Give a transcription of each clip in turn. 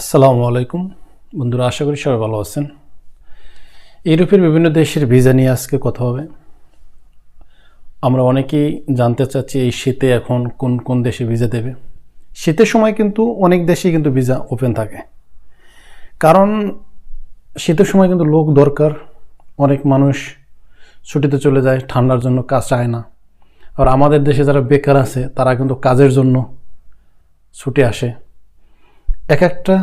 আসসালামু আলাইকুম। বন্ধুরা, আশা করি সবাই ভালো আছেন। ইউরোপের বিভিন্ন দেশের ভিসা নিয়ে আজকে কথা হবে। আমরা অনেকেই জানতে চাচ্ছি এই শীতে এখন কোন কোন দেশে ভিসা দেবে। শীতের সময় কিন্তু অনেক দেশেই কিন্তু ভিসা ওপেন থাকে। কারণ শীতের সময় কিন্তু লোক দরকার। অনেক মানুষ ছুটিতে চলে যায়, ঠান্ডার জন্য কাজ চায় না। আর আমাদের দেশে যারা বেকার আছে, তারা কিন্তু কাজের জন্য ছুটে আসে। এক একটা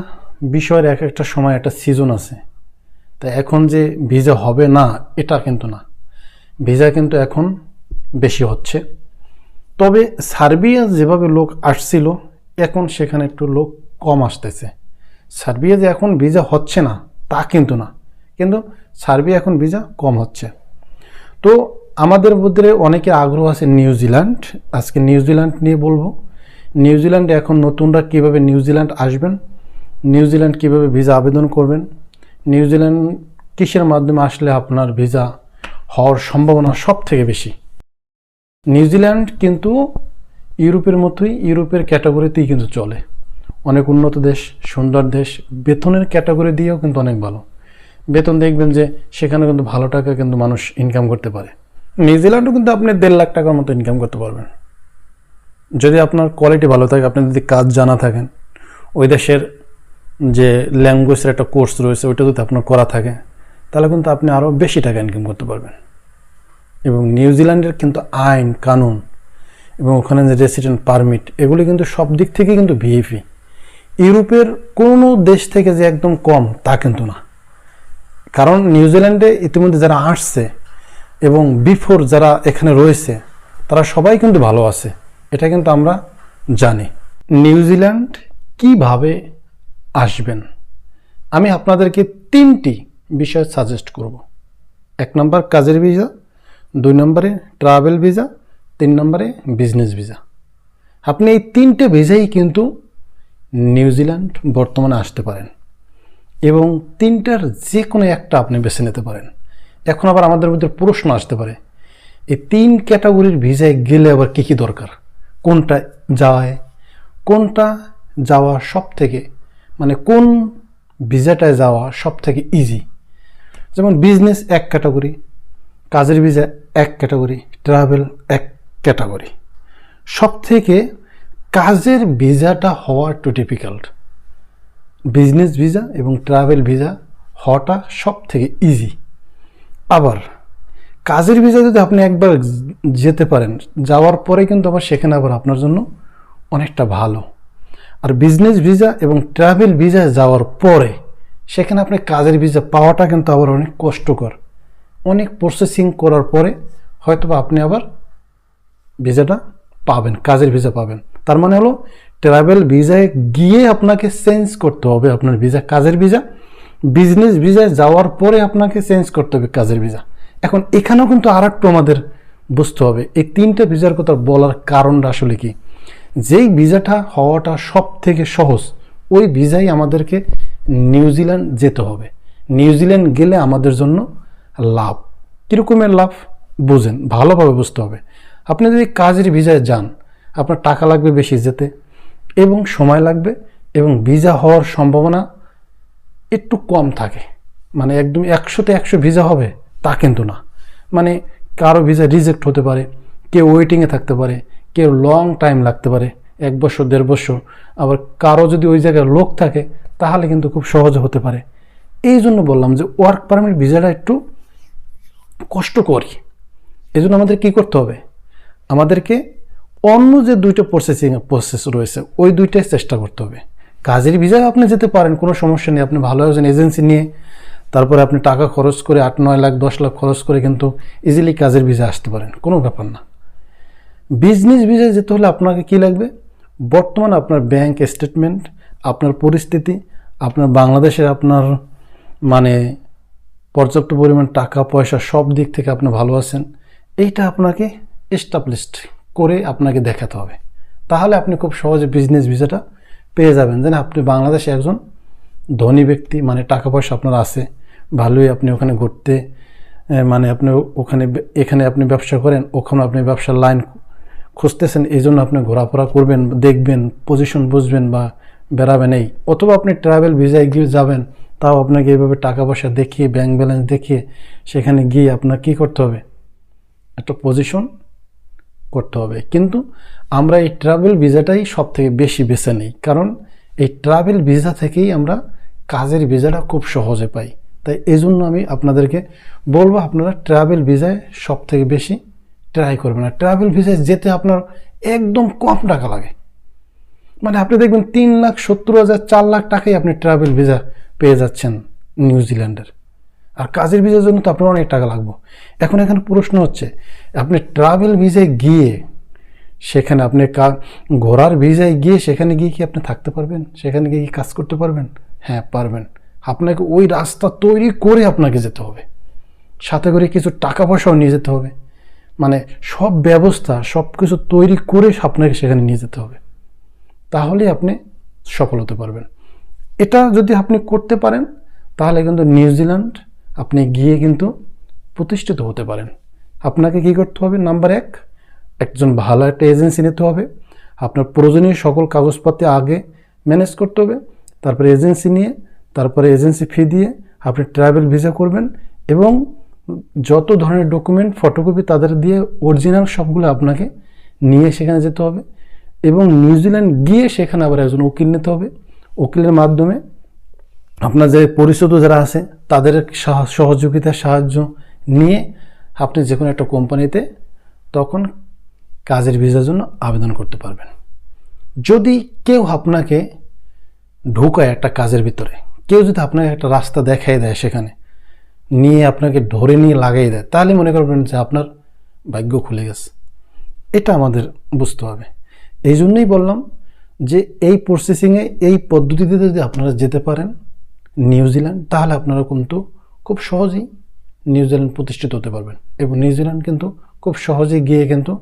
বিষয়ের এক একটা সময়, একটা সিজন আছে। তা এখন যে ভিজা হবে না, এটা কিন্তু না। ভিসা কিন্তু এখন বেশি হচ্ছে। তবে সার্বিয়া যেভাবে লোক আসছিল, এখন সেখানে একটু লোক কম আসতেছে। সার্বিয়া যে এখন ভিজা হচ্ছে না, তা কিন্তু না। কিন্তু সার্বিয়া এখন ভিজা কম হচ্ছে। তো আমাদের মধ্যে অনেকের আগ্রহ আছে নিউজিল্যান্ড। আজকে নিউজিল্যান্ড নিয়ে বলব। নিউজিল্যান্ডে এখন নতুনরা কীভাবে নিউজিল্যান্ড আসবেন? নিউজিল্যান্ড কীভাবে ভিসা আবেদন করবেন? নিউজিল্যান্ড কিসের মাধ্যমে আসলে আপনার ভিসা হওয়ার সম্ভাবনা সব থেকে বেশি? নিউজিল্যান্ড কিন্তু ইউরোপের মতোই, ইউরোপের ক্যাটাগরিতেই কিন্তু চলে। অনেক উন্নত দেশ, সুন্দর দেশ, বেতনের ক্যাটাগরি দিয়েও কিন্তু অনেক ভালো। বেতন দেখবেন যে সেখানে কিন্তু ভালো টাকা কিন্তু মানুষ ইনকাম করতে পারে। নিউজিল্যান্ডও কিন্তু আপনি দেড় লাখ টাকার মতো ইনকাম করতে পারবেন। যদি আপনার কোয়ালিটি ভালো থাকে, আপনি যদি কাজ জানা থাকেন, ওই দেশের যে ল্যাঙ্গুয়েজের একটা কোর্স রয়েছে, ওইটা যদি আপনার করা থাকে, তাহলে কিন্তু আপনি আরও বেশি টাকা ইনকাম করতে পারবেন। এবং নিউজিল্যান্ডের কিন্তু আইন, কানুন এবং ওখানে যে রেসিডেন্ট পারমিট এগুলি কিন্তু সব দিক থেকে কিন্তু ভিএপি ইউরোপের কোনো দেশ থেকে যে একদম কম, তা কিন্তু না। কারণ নিউজিল্যান্ডে ইতিমধ্যে যারা আসছে এবং বিফোর যারা এখানে রয়েছে, তারা সবাই কিন্তু ভালো আছে। এটা কিন্তু আমরা জানি। নিউজিল্যান্ড কীভাবে আসবেন? আমি আপনাদেরকে তিনটি বিষয় সাজেস্ট করব। এক নম্বর কাজের ভিসা দুই নম্বরে ট্রাভেল ভিসা তিন নম্বরে বিজনেস ভিসা আপনি এই তিনটে ভিসাই কিন্তু নিউজিল্যান্ড বর্তমানে আসতে পারেন এবং তিনটার যে কোনো একটা আপনি বেছে নিতে পারেন। এখন আবার আমাদের মধ্যে প্রশ্ন আসতে পারে, এই তিন ক্যাটাগরির ভিসায় গেলে আবার কী কী দরকার? কোনটা যায়, কোনটা যাওয়া সব থেকে মানে কোন ভিসাটায় যাওয়া সব থেকে ইজি যেমন বিজনেস এক ক্যাটাগরি কাজের ভিসা এক ক্যাটাগরি ট্রাভেল এক ক্যাটাগরি সব থেকে কাজের ভিসাটা হওয়া একটু ডিফিকাল্ট বিজনেস ভিসা এবং ট্রাভেল ভিসা হওয়াটা সব থেকে ইজি আবার কাজের ভিসা যদি আপনি একবার যেতে পারেন, যাওয়ার পরে কিন্তু আবার সেখানে আবার আপনার জন্য অনেকটা ভালো। আর বিজনেস ভিসা এবং ট্রাভেল ভিসা যাওয়ার পরে সেখানে আপনি কাজের ভিসা পাওয়াটা কিন্তু আবার অনেক কষ্টকর। অনেক প্রসেসিং করার পরে হয়তো আপনি আবার ভিসাটা পাবেন, কাজের ভিসা পাবেন। তার মানে হলো ট্রাভেল ভিসায় গিয়ে আপনাকে চেঞ্জ করতে হবে আপনার ভিসা কাজের ভিসা বিজনেস ভিসায় যাওয়ার পরে আপনাকে চেঞ্জ করতে হবে কাজের ভিসা এখন এখানেও কিন্তু আর একটু আমাদের বুঝতে হবে। এই তিনটে ভিসার কথা বলার কারণটা আসলে কি? যেই ভিসাটা হওয়াটা সব থেকে সহজ, ওই ভিসাই আমাদেরকে নিউজিল্যান্ড যেতে হবে। নিউজিল্যান্ড গেলে আমাদের জন্য লাভ। কীরকমের লাভ? বুঝেন, ভালোভাবে বুঝতে হবে। আপনি যদি কাজের ভিসায় যান, আপনার টাকা লাগবে বেশি যেতে, এবং সময় লাগবে, এবং ভিসা হওয়ার সম্ভাবনা একটু কম থাকে। মানে একদম একশোতে একশো ভিসা হবে। তা কিন্তু না। মানে কারও ভিসা রিজেক্ট হতে পারে, কেউ ওয়েটিংয়ে থাকতে পারে, কেউ লং টাইম লাগতে পারে, এক বছর, দেড় বছর। আবার কারও যদি ওই জায়গায় লোক থাকে, তাহলে কিন্তু খুব সহজে হতে পারে। এই জন্য বললাম যে ওয়ার্ক পারমিট ভিসাটা একটু কষ্ট করি এই জন্য আমাদের কী করতে হবে? আমাদেরকে অন্য যে দুইটা প্রসেসিং প্রসেস রয়েছে, ওই দুইটাই চেষ্টা করতে হবে। কাজের ভিসায় আপনি যেতে পারেন, কোনো সমস্যা নেই। আপনি ভালো একজন এজেন্সি নিয়ে তারপরে আপনি টাকা খরচ করে আট, নয় লাখ, দশ লাখ খরচ করে কিন্তু ইজিলি কাজের ভিসা আসতে পারেন। কোনো ব্যাপার না। বিজনেস ভিসায় যেতে হলে আপনাকে কি লাগবে? বর্তমান আপনার ব্যাংক স্টেটমেন্ট আপনার পরিস্থিতি, আপনার বাংলাদেশের আপনার মানে পর্যাপ্ত পরিমাণ টাকা, পয়সা সব দিক থেকে আপনি ভালো আছেন। এইটা আপনাকে এস্টাবলিশড করে আপনাকে দেখাতে হবে। তাহলে আপনি খুব সহজে বিজনেস ভিসাটা পেয়ে যাবেন। যেন আপনি বাংলাদেশে একজন ধনী ব্যক্তি মানে টাকা পয়সা আপনার আছে ভালোই আপনি ওখানে ঘুরতে মানে আপনি ওখানে এখানে আপনি ব্যবসা করেন, ওখানে আপনি ব্যবসার লাইন খুঁজতেছেন, এই জন্য আপনি ঘোরাফেরা করবেন, দেখবেন পজিশন বুঝবেন বা বেরাবেন এই। অথবা আপনি ট্রাভেল ভিসায় গিয়ে যাবেন, তাও আপনাকে এইভাবে টাকা পয়সা দেখিয়ে ব্যাংক ব্যালেন্স দেখিয়ে, সেখানে গিয়ে আপনার কী করতে হবে? একটা পজিশন করতে হবে। কিন্তু আমরা এই ট্রাভেল ভিসাটাই সব থেকে বেশি বেছে নিই। কারণ এই ট্রাভেল ভিসা থেকেই আমরা কাজের ভিসাটা খুব সহজে পাই। তাই এই জন্য আমি আপনাদেরকে বলব, আপনারা ট্রাভেল ভিসায় সব থেকে বেশি ট্রাই করবেন। আর ট্রাভেল ভিসায় যেতে আপনার একদম কম টাকা লাগে। মানে আপনি দেখবেন তিন লাখ সত্তর হাজার চার লাখ টাকাই আপনি ট্রাভেল ভিসা পেয়ে যাচ্ছেন নিউজিল্যান্ডের আর কাজের ভিসার জন্য তো আপনার অনেক টাকা লাগবে। এখন এখানে প্রশ্ন হচ্ছে, আপনি ট্রাভেল ভিসায় গিয়ে সেখানে আপনি কা, ঘোরার ভিসায় গিয়ে সেখানে গিয়ে কি আপনি থাকতে পারবেন? সেখানে গিয়ে কি কাজ করতে পারবেন? হ্যাঁ পারবেন। আপনাকে ওই রাস্তা তৈরি করে আপনাকে যেতে হবে। সাথে করে কিছু টাকা পয়সাও নিয়ে যেতে হবে। মানে সব ব্যবস্থা সব কিছু তৈরি করে আপনাকে সেখানে নিয়ে যেতে হবে। তাহলে আপনি সফল হতে পারবেন। এটা যদি আপনি করতে পারেন, তাহলে কিন্তু নিউজিল্যান্ড আপনি গিয়ে কিন্তু প্রতিষ্ঠিত হতে পারেন। আপনাকে কি করতে হবে? নাম্বার এক, একজন ভালো একটা এজেন্সি নিতে হবে। আপনার প্রয়োজনীয় সকল কাগজপত্র আগে ম্যানেজ করতে হবে। তারপরে এজেন্সি নিয়ে তারপরে এজেন্সি ফি দিয়ে আপনি ট্রাভেল ভিসা করবেন এবং যত ধরনের ডকুমেন্ট ফটোকপি তাদের দিয়ে অরিজিনাল সবগুলো আপনাকে নিয়ে সেখানে যেতে হবে এবং নিউজিল্যান্ড গিয়ে সেখানে আবার একজন উকিল নিতে হবে। উকিলের মাধ্যমে আপনার যে পরিচিত যারা আছে, তাদের সাহ- সহযোগিতা সাহায্য নিয়ে আপনি যে কোনো একটা কোম্পানিতে তখন কাজের ভিসার জন্য আবেদন করতে পারবেন। যদি কেউ আপনাকে ঢোকায় একটা কাজের ভিতরে কেউ যদি আপনাকে একটা রাস্তা দেখাই দেয় সেখানে, নিয়ে আপনাকে ধরে নিয়ে লাগাই দেয়, তাহলে মনে করবেন যে আপনার ভাগ্য খুলে গেছে। এটা আমাদের বুঝতে হবে। এই জন্যই বললাম যে এই প্রসেসিংয়ে এই পদ্ধতিতে যদি আপনারা যেতে পারেন নিউজিল্যান্ড তাহলে আপনারা কিন্তু খুব সহজেই নিউজিল্যান্ড প্রতিষ্ঠিত হতে পারবেন এবং নিউজিল্যান্ড কিন্তু খুব সহজেই গিয়ে কিন্তু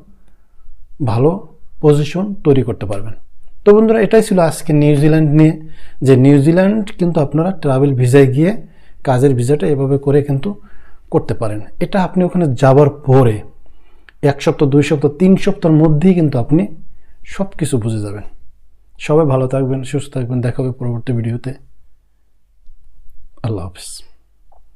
ভালো পজিশন তৈরি করতে পারবেন। তো বন্ধুরা, এটাই ছিল আজকে নিউজিল্যান্ড নিয়ে। যে নিউজিল্যান্ড কিন্তু আপনারা ট্রাভেল ভিসায় গিয়ে কাজের ভিসাটা এভাবে করে কিন্তু করতে পারেন। এটা আপনি ওখানে যাবার পরে এক সপ্তাহ, দুই সপ্তাহ, তিন সপ্তাহের মধ্যেই কিন্তু আপনি সব কিছু বুঝে যাবেন। সবাই ভালো থাকবেন, সুস্থ থাকবেন। দেখা হবে পরবর্তী ভিডিওতে আল্লাহ হাফিজ।